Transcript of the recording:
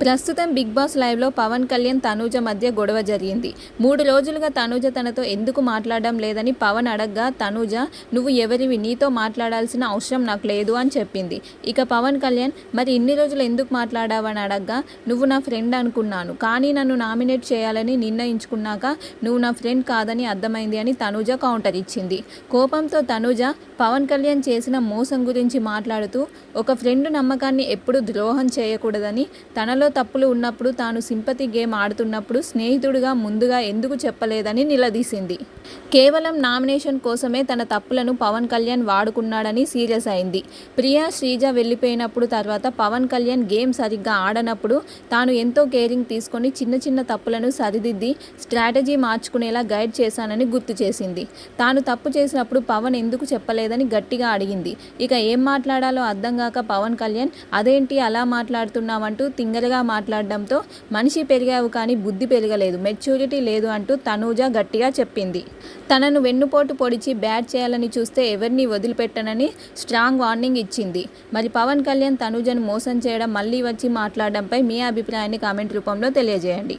ప్రస్తుతం big boss లైవ్లో పవన్ కళ్యాణ్ తనూజ మధ్య గొడవ జరిగింది. మూడు రోజులుగా తనూజ తనతో ఎందుకు మాట్లాడడం లేదని పవన్ అడగ్గా తనూజ నువ్వు ఎవరివి? నీతో మాట్లాడాల్సిన అవసరం నాకు లేదు అని చెప్పింది. ఇక పవన్ కళ్యాణ్ మరి ఇన్ని రోజులు ఎందుకు మాట్లాడావని అడగ్గా నువ్వు నా ఫ్రెండ్ అనుకున్నాను. కానీ నన్ను నామినేట్ చేయాలని నిర్ణయించుకున్నాక నువ్వు నా ఫ్రెండ్ కాదని అర్థమైంది అని తనూజ కౌంటర్ ఇచ్చింది. కోపంతో తనూజ పవన్ కళ్యాణ్ చేసిన మోసం గురించి మాట్లాడుతూ ఒక ఫ్రెండ్ నమ్మకాన్ని ఎప్పుడు ద్రోహం చేయకూడదని తనలో తప్పులు ఉన్నప్పుడు తాను సింపతి గేమ్ ఆడుతున్నప్పుడు స్నేహితుడిగా ముందుగా ఎందుకు చెప్పలేదని నిలదీసింది. కేవలం నామినేషన్ కోసమే తన తప్పులను పవన్ కళ్యాణ్ వాడుకున్నాడని సీరియస్ అయింది. ప్రియా శ్రీజ వెళ్ళిపోయినప్పుడు తర్వాత పవన్ కళ్యాణ్ గేమ్ సరిగ్గా ఆడనప్పుడు తాను ఎంతో కేరింగ్ తీసుకొని చిన్న చిన్న తప్పులను సరిదిద్ది స్ట్రాటజీ మార్చుకునేలా గైడ్ చేశానని గుర్తు చేసింది. తాను తప్పు చేసినప్పుడు పవన్ ఎందుకు చెప్పలేదని గట్టిగా అడిగింది. ఇక ఏం మాట్లాడాలో అర్థం కాక పవన్ కళ్యాణ్ అదేంటి అలా మాట్లాడుతున్నామంటూ తింగరగా మాట్లాడడంతో మనిషి పెరిగావు కానీ బుద్ధి పెరగలేదు మెచ్యూరిటీ లేదు అంటూ తనూజ గట్టిగా చెప్పింది. తనను వెన్నుపోటు పొడిచి బ్యాట్ చేయాలని చూస్తే ఎవరిని వదిలిపెట్టనని స్ట్రాంగ్ వార్నింగ్ ఇచ్చింది. మరి పవన్ కళ్యాణ్ తనుజను మోసం చేయడం మళ్ళీ వచ్చి మాట్లాడడంపై మీ అభిప్రాయాన్ని కామెంట్ రూపంలో తెలియజేయండి.